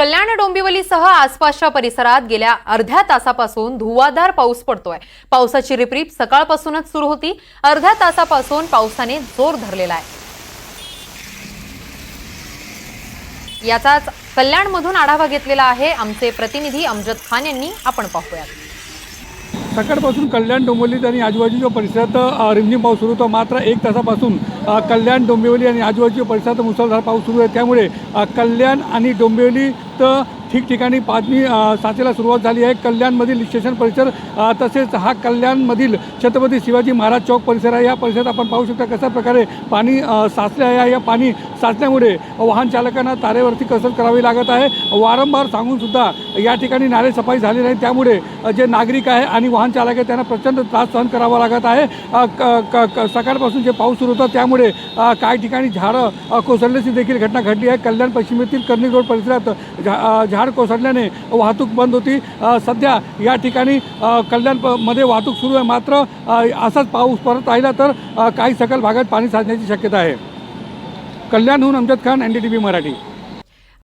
कल्याण डोंबिवलीसह आसपासच्या परिसरात गेल्या अर्ध्या तासापासून धुवाधार पाऊस पडतोय. पावसाची रिपरिप सकाळपासूनच सुरू होती. अर्ध्या तासापासून पावसाने जोर धरलेला आहे. याचाच कल्याणमधून आढावा घेतलेला आहे आमचे प्रतिनिधी अमजद खान यांनी. आपण पाहूयात. सकाळपासून कल्याण डोंबिवली आणि आजूबाजूच्या परिसरात रिमझिम पाऊस सुरू होता. मात्र एक तासापासून कल्याण डोंबिवली आणि आजूबाजूच्या परिसरात मुसळधार पाऊस सुरू आहे. त्यामुळे कल्याण आणि डोंबिवली तर ठिकठिकाणी पाणी साचेला सुरुवात झाली आहे. कल्याणमधील स्टेशन परिसर तसेच हा कल्याणमधील छत्रपती शिवाजी महाराज चौक परिसर आहे. या परिसरात आपण पाहू शकता कशा प्रकारे पाणी साचले आहे. या पाणी साचल्यामुळे वाहन चालकांना तारेवरती कसरत करावी लागत आहे. वारंवार सांगून सुद्धा या ठिकाणी नाले सफाई झाली नाही. त्यामुळे जे नागरिक आहे आणि वाहन चालक आहे त्यांना प्रचंड त्रास सहन करावा लागत आहे. क- क- क- सकाळपासून जे पाऊस सुरू होता त्यामुळे काही ठिकाणी झाडं कोसळल्याची देखील घटना घडली आहे. कल्याण पश्चिमेतील कर्णी रोड परिसरात झा झाड कोसळल्याने वाहतूक बंद होती. सध्या या ठिकाणी कल्याणमध्ये कल्याण वाहतूक सुरू आहे. मात्र असाच पाऊस परत राहिला तर काही सकल भागात पाणी साचण्याची शक्यता आहे. कल्याणहून Amjad Khan N D T V Marathi.